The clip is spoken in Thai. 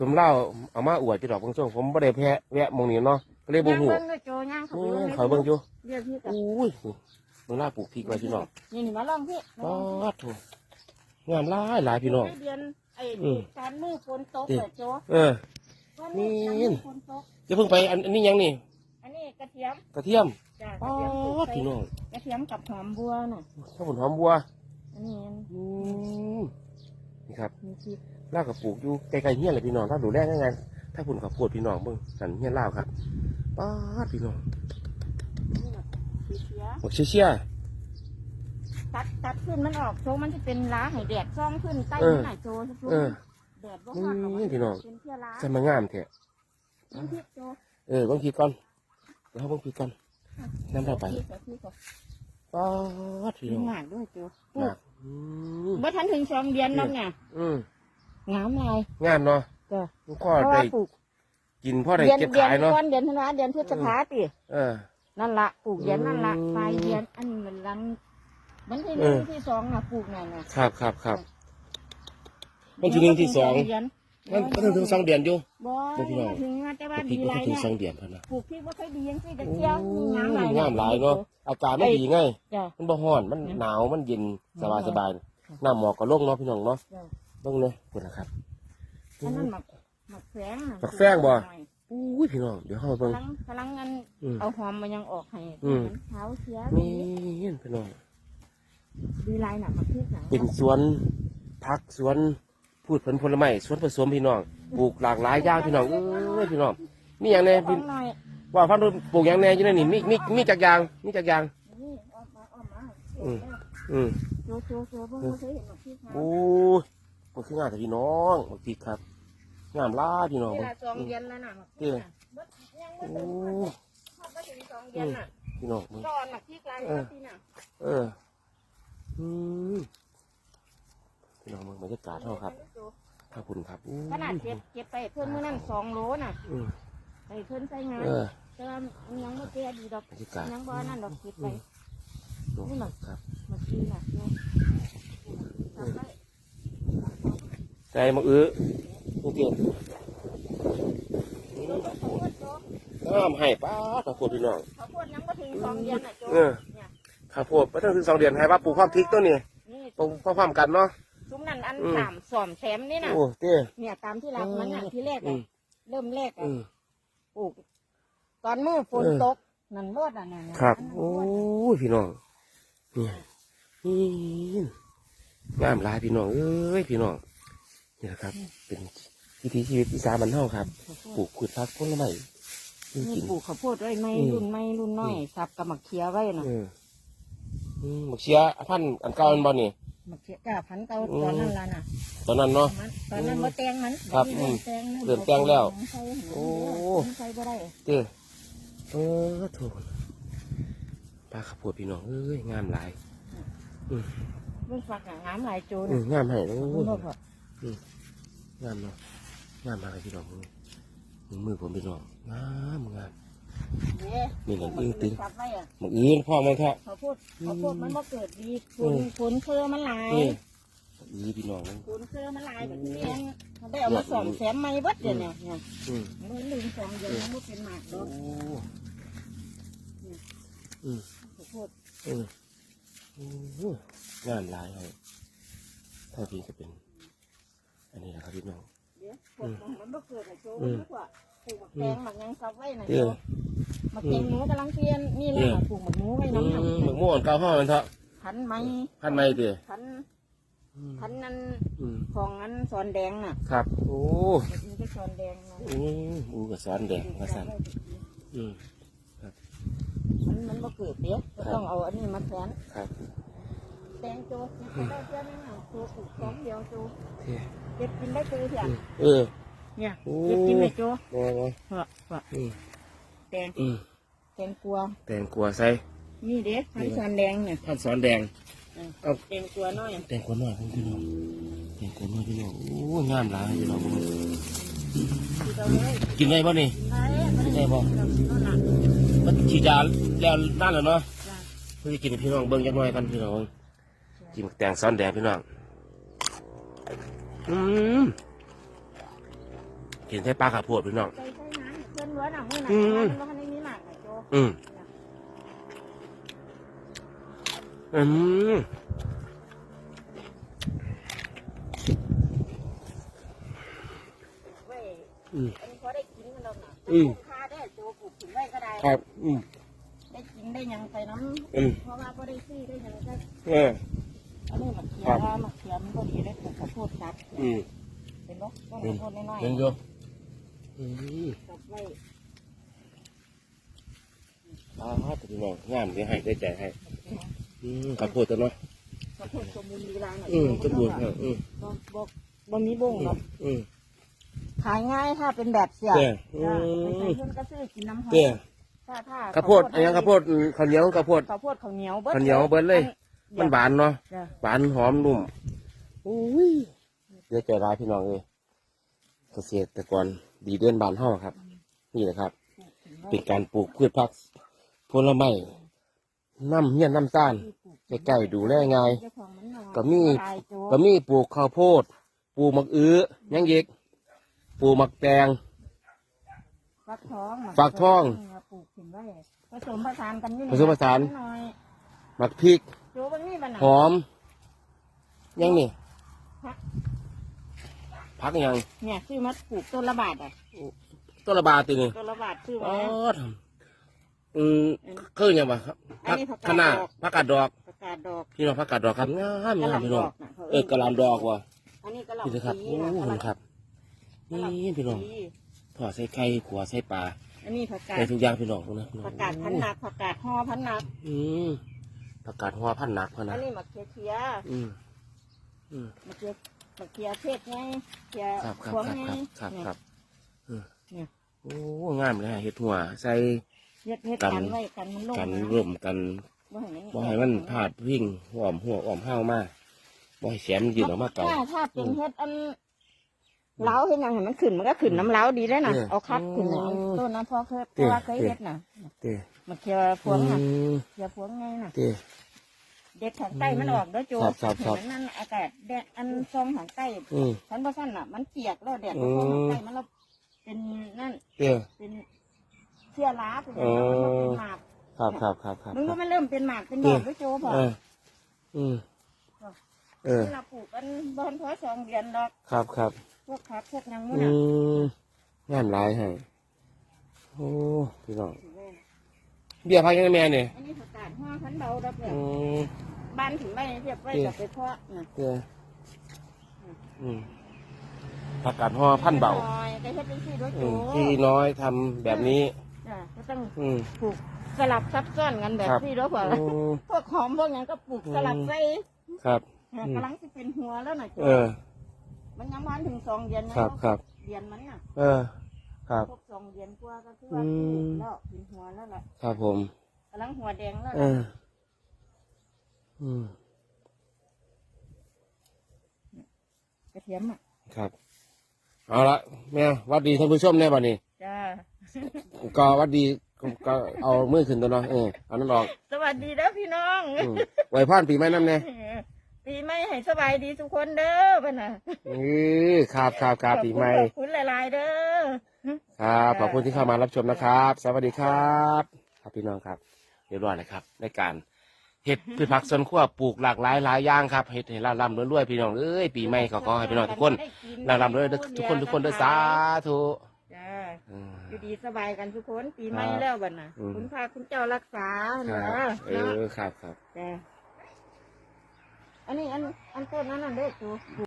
สมเล่าเอามาอวดจีดอกเบิ่งช่วงผมบ่ได้แพ้แวะหมองนี้เนาะก็เลยบ่ย่างฮู้เบิ่งด้วยโจย่างเขาอืไปมเบิ่งขอยเบิ่งอยู่เรียกพี่กับอุ้ยเบิ่งล่าปลูกพริกไว้พี่น้องนี่นี่มาลองพี่มาป๊ลองาดโถงามหลายหลายพี่น้อง เดือนไอ้อืม การมือฝนตกเอ๊ะเหรอโจเออวันนี้การนี่มือฝนตกจะเพิ่งไปอันอันนี้ยังนี่อันนี้กระเทียมกระเทียมจ้ะกป๊ระเทียมปลูกาดใส่พี่น้องกระเทียมกับหอมบัวน่ะข้าวผลหอมบัวอันนี้อืมนี่ครับ มีพริก ลาวกับปลูกอยู่ไกลๆเฮียนเลยพี่น้องถ้าดูแลง่ายๆถ้าผลข้าวโพดพี่น้องเบิ่งสันเฮียนลาวครับป๊าดพี่น้องนี่น่ะสีเขียวบักเชี่ยตัดตัดขึ้นมันออกโชว์มันจะเป็นล้าให้แดดซ่องขึ้นใต้เออมันหน่อยโชว์ทุกๆเออแดดบ่ฮอดหรอกนี่พี่น้องเป็นเชื้อราจะมางามแท้น้ำพริกโจเออเบางทีก่อนเดี๋ยวเขาเบางทีก่อนน้ำเราไปพริกกับพริกกับป๊าดพี่มีน้องหมากด้วยโจปหลูนักกอืมเมื่อทันถึงสองเดือนแล้วไงอืม งามลายงามเนาะจ้ะพ่อเพราะได้ว่าปลูกกินพ่อได้เดือนเก็บเดือนขายเนาะก่อนเดือนธันวาเดือนพฤษภาติเออ นั่นละปลูกเดือนนั่นละอืมปลายเดือนอันนี้มันรังมันที่หเอนึ่งอที่สองน่ะปลูกนั่นน่ะครับครับครับวันที่หนึ่งที่สอง เดือนมันก็ถึงสองเดือนอยู่ บ่บ่พี่น้อง ถึงแต่ว่าพริดีกไรมันก็ถึงเนี่ยสองเดือนเท่านั้นปลูกพริกว่าค่อยดียังสิจะโอ้เที่ยวงามหลาย งามหลายเนาะอากาศมันดีไง จ้ะ มันบ่ร้อนมันหนาวมันเย็นสบายสบายน้ำหมอกก็ลงเนาะพี่น้องเนาะจ้ะ เบิ่งเลยคุณนะครับอันนั้นหมักหมักแฝงน่ะหมักแฝงบ่อุ้ยพี่น้องเดี๋ยวเข้าไปเบิ่งกำลังกำลังงันอืมเอาหอมมันยังออกให้อืม มันเท้าเสียนี่พี่น้องดีไรน่ะหมักพริกน่ะเป็นสวนผักสวนพืชผลผลไม้สวนผสมพี่น้องปลูกหลากหลายอย่างพี่น้องเอ้ยพี่น้องมีอย่างแน่ขพี่องหน่อยว่าพันธุ์ปลูกอย่างแน่อยู่ในนี่มีมีมีจากอย่างมีจากอย่างนี่ออกมาออกมาอืมอืมโจโจโจเพิ่งเคยเห็นหมักพริกนะโอ้ย มันคืองามแต่พี่น้องบางทีครับงามหลาพี่น้องนี่เบิ่งละสองเดือนแล้วน่ะหมักพริกน่ะเบิดยังไม่โอ้ถึงทอดไม่ถึงสองเดือนน่ะพี่น้องเบิ่งตอนหมักพริกลายครับพี่น่ะเอออืมพี่น้องเบิ่งบรรยากาศเท่าครับขอบคุณครับอู้ขนาดเก็บเก็บไปเพิ่อนเมื่อนั้นสองโลน่ะอืมไปเพิ่อนใส่งานเออแต่ว่ามันยังไม่แก่ดีดอกบรรยากาศยังบ่นั่นดอกเก็บไปดูนี่มัน ครับหมักพริกน่ะเนี่ยทำได้ ใจมาอื้อนี่เตียนโจโจโจโจน้ำให้ป้าดข้าวโพดพี่น้องเขาพูดยังไม่ถึงสองเดือนน่ะโจเออเนี่ยข้าวโพดไปตั้งถึงสองเดือนให้ว่าปลูกความพริกตัวนี้นี่ปลูกพร้อมๆกันเนาะซุ้มนั่นอันอืมสามสอมแถมนี่น่ะโอ้เต้เนี่ยตามที่รักมันน่ะเออที่แรกอือะมเริ่มแรกอะอืมปลูกตอนมือฝนเออตกนั่นรดอะนั่นน่ะครับอันนั้นโอ้รดยพี่น้องนี่นี่งามหลายพี่น้องเอ้ยพี่น้อง นี่แหละครับ เป็นวิถีชีวิตอีสานบ้านเฮาครับ ปลูกพืชผักผลไม้กินนี่กินปลูกข้าวโพดไว้ไม่อืมรุ่นไม่รุ่นน้อยสับกับหมักเคียไว้น่ะเอออืมบักเชียพันธุ์อันเก่าอันบ่นี่หมักเคียก้าพันเตาอืมตอนนั้นละน่ะ ตอนนั้นเนาะมันตอนนั้นว่าแตงมันครับเริ่มแตงนะเริ่มแตงแล้วใส่โอ้ใส่บ่ได้เต้เออโถูกปลาขับปวดพี่น้องเอ้ยงามหลายเบิ่งฝักอะงามหลายโจอืนะมงามให้โอ้ คุณยพ่อพ่องามเนาะงามมากเลยพี่น้องมือมือผมพี่น้องงามงามเด้นี่หนังอิงตึงฝักไว้อะมันอื่นพ่อมันเถอะข้าวโพดข้าวโพดมันบ่เกิดดีฝอืนมฝนเครือมันหลายนี่อือพี่น้องมันฝนเครือมันหลายแบบนี้เองเขาได้เอามาสอมแซมใหม่เบิดเดี๋ยวเนี่ยเนี่ยอืมมันลืมสองเดือนมันบ่เป็นหมากดโอ้อกอืมข้าวโพดอืมอืมงามหลายเลยเท่าที่จะเป็น อันนี้นะครับพี่น้องเดี๋ยวฝนมันบ่เกิดอะโจอืมนึกว่าปลูกหมักแตงหมักหยังซับไว้น่ะเด้โจอหมักแตงหนูกำลังเปลี่ยนนี่แหละปลูกหมักหนูไว้อืน้ำหนักมหมึกม่วนเก่าห้อมันเถอะพันไหมพันไม่เด้อพันอืมพันนั้นอืมของอันสอนแดงน่ะครับ โอ้มันก็สอนแดงนะอืมอูกระสอนแดงกระสันอืมมันมันบ่เกิดเดี๋ยวก็ต้องเอาอันนี้มาแทนครับ แตงโจเนี่ยได้เพี้ยนนั่นน่ะโจปลูกสองเดียวโจเท่เก็บกินได้เจอเพียอืมเออเนี่ยโอ้เก็บกินเลยโจงอไงเพราะว่าอืมแตงอืมแตงกลัว แตงกวาใส่นี่เด็กพันสอนแดงเนี่ยท่านสอนแดง เอา แตงกลัวน้อยแตงกวาหน่อยพี่น้องแตงกวาหน่อยพี่น้องโอ้งามหลายพี่น้องที่เราเลยกินได้ป่ะนี่ไอ้มันกินได้ป่ะเรานั่นน่ะมันฉีดยาแล้วนั่นแหละเนาะจ้ะ เพื่อจะกินให้พี่น้องเบิ่งจักหน่อยกันพี่น้อง กินแตงสอนแดงพี่น้องอืมเห็นใส่ปลาขาโพดพี่น้องใส่ใส่น้ำเพื่อนล้วนอะมือหนักอืมมันบ่ทันได้มีหมากน่ะโจอืมอืมเว้ยอืมอันนี้พอได้กินกันแล้วน่ะอืมปลูกคาได้โจปลูกถึงไว้ก็ได้ครับ อืมได้กินได้หยังไปน้อืมำเพราะว่าก็ได้ซื้อได้หยังก็เออ อันนี้มะเขือครับว่ามะเขือมันก็ดีได้ปลูกข้าวโพดครับอืมเป็นบ่ต้นข้าวโพดน้อยเห็นอยู่อืมๆกับไว้อ่าพี่น้องงามที่ให้ได้ใจให้อืมขาโพดตัวเนาะข้าวโพดสมบูรณ์ดีร้านน่อืมสมบูรณ์ครับอืมบ่บ่บ่มีบ่งหรอกอืมขายง่ายถ้าเป็นแบบเสียเปมใส่เพิ่นก็ซื้อกินน้ำหอมข้าวโพดอันยังข้าวโพดข้าวเหนียวข้าวโพดข้าวโพดข้าวเหนียวเบิดข้าวเหนียวเบิดเลย มันหวานเนาะจ้ะ หวานหอมนุ่มอุ้ยเยอะใจร้ายพี่น้องเลยเกษตรกรดีเด่นบานเฮาครับ นี่แหละครับเป็นการปลูกพืชผักผลไม้น้ำเฮียนน้ำซ่านใกล้ๆดูแลง่าย เจ้าของมันหน่อยก็มี ตายโจ๊ก็มีปลูกข้าวโพด ปลูกมักอื้อยังอีกปลูกมักแตง ฟักทองฟักทองปลูกขึ้นไว้ผสมผสานกันนี่ผสมผสานหน่อยมักพริก โจ๊บางนี่มันหอม ยังนี่พักยังเนี่ยซื้อมาปลูกต้นละบาทอะต้นระบาดตีนี่ต้นละบาทซื้ออ๋มาอทำอืมคือยังไงครับอันนี้ผักกาดขนาดอกผักกาดดอก ประกาศดอก พี่น้องผักกาดดอกครับงามกะหงามพี่ล่ำดน้องอกน่ะขาเออกระหลำดอกว่ะอันนี้กะหนี่ล่ำนะครับปีโอ้นะโหกะหล่ำครับนี่พี่น้องปีทอดใส่ไก่ขัวใส่ปลาอันนี้ผักกาดใส่ทุกอย่างพี่น้องนะพี่น้องผักกาดพันหนักผักกาดห่อพันหนักอืม ผักกาดหัวพันหนักพะอันะนนี้มะเขือเขียอืมอืมมะเขือมะเขือเทศไงเขือครับครับพวงครับไงครับครับครับอืมเนี่ยโอ้งามเลยฮะเห็ดหัวใส่ เฮ็ดเฮ็ดกักันนไว้กันมันลงกันนะร่วมกันบ่ให้มันบ่ให้มันพาดวิ่งหอมหัวหอมห้าวมากบ่ให้แสมนยืนออกมาเก่า ถ้าถ้าเป็นเฮ็ดอัน เล้าเฮ็ดหยังให้มันขึ้นมันก็ขึ้นน้ำเล้าดีเลยนะเนี่ยเอาคัดขึ้นน่ะอืมต้นนั้นพอเคยเพราะว่าเคยเนี่ยเฮ็ดน่ะเต้มะเขือพวงน่ะอืมเขือพวงไงน่ะ เต้เด็ดทางใต้มันออกเด้อโจครับครับครับ เห็นมันนั่นอากาศแดดอันซองทางใต้อืม ฉันบ่ซั่นน่ะ มันเปียกแล้วแดดอืมันมซองทางใต้มันแล้วเป็นนั่นเต้เป็นเชื้อราเป็นอ๋อเป็นหมากครับครับครับครับมึงครัว่าบ มันเริ่มเป็นหมากเป็นดอกด้วยโจพอเอออืมเออ ที่เราปลูกกันบอนพอสองเดือนดอกครับครับพวกผักพวกหยังอืมื้อน่ะมงามหลายให้โอ้พี่น้องเบี้ยพักยังไงแม่เนี่ยอันนี้ผักกาดห้าพันเบาดอกเลยอืมบ้านถึงไร่เรียบไว้เอ๊ะกับไปเพาะน่ะเต้อืมผักกาดห่อพันเบาน้อยได้เฮ็ดเป็นสี่ด้วยอืโจมที่น้อยทำแบบนี้จ้ะก็ต้องอืม ปลูกสลับซับซ้อนกันแบบครับสี่ด้วยพออืม พวกหอมพวกหยังก็ปลูกสลับใส่ครับเนี่ยอืมกำลังจะเป็นหัวแล้วน่ะโจเออ มันยังวันถึงสองเดือนนะครับ ครับ เดือนมันน่ะเออ ครับ ครบสองเดือนกว่าก็คือว่าอืม แล้วเป็นหัวแล้วล่ะครับผม กำลังหัวแดงแล้วเอล่ะอ อืม กระเทียมอะครับ เอาละแม่หวัดดีท่านผู้ชมแน่บัดนี้ จ้าก็หวัดดีก็ก็เอามือขึ้นตัวเนาะเออเอานั่นออกสวัสดีแล้วพี่น้อง อืมไว้พานปีใหม่น้ำแน่ปี ใหม่ให้สบายดีทุกคนเด้อเพื่อนน่ะเออครับครับครับปีใหม่ ขอบคุณหลาย ๆ เด้อ ครับขอบคุณที่เข้ามารับชมนะครับ สวัสดีครับ ครับพี่น้องครับ เรียบร้อยเลยครับ ในการเห็ดพืชผักสวนครัวปลูกหลากหลายหลายอย่างครับเห็ดให้ร่ำๆรวยๆพี่น้องเอ้ยปีใหม่ขอขอให้พี่น้องทุกคนร่ำๆรวยๆทุกคนทุกคนเด้อสาธุจ้าอืม อยู่ดีสบายกันทุกคนปีใหม่ครับแล้วบัดน่ะ อืม คุณพาคุณเจ้ารักษาคเนารับะเออครับครับ จ้า อันนี้อันอันต้นนั้นน่ะเด็กอจู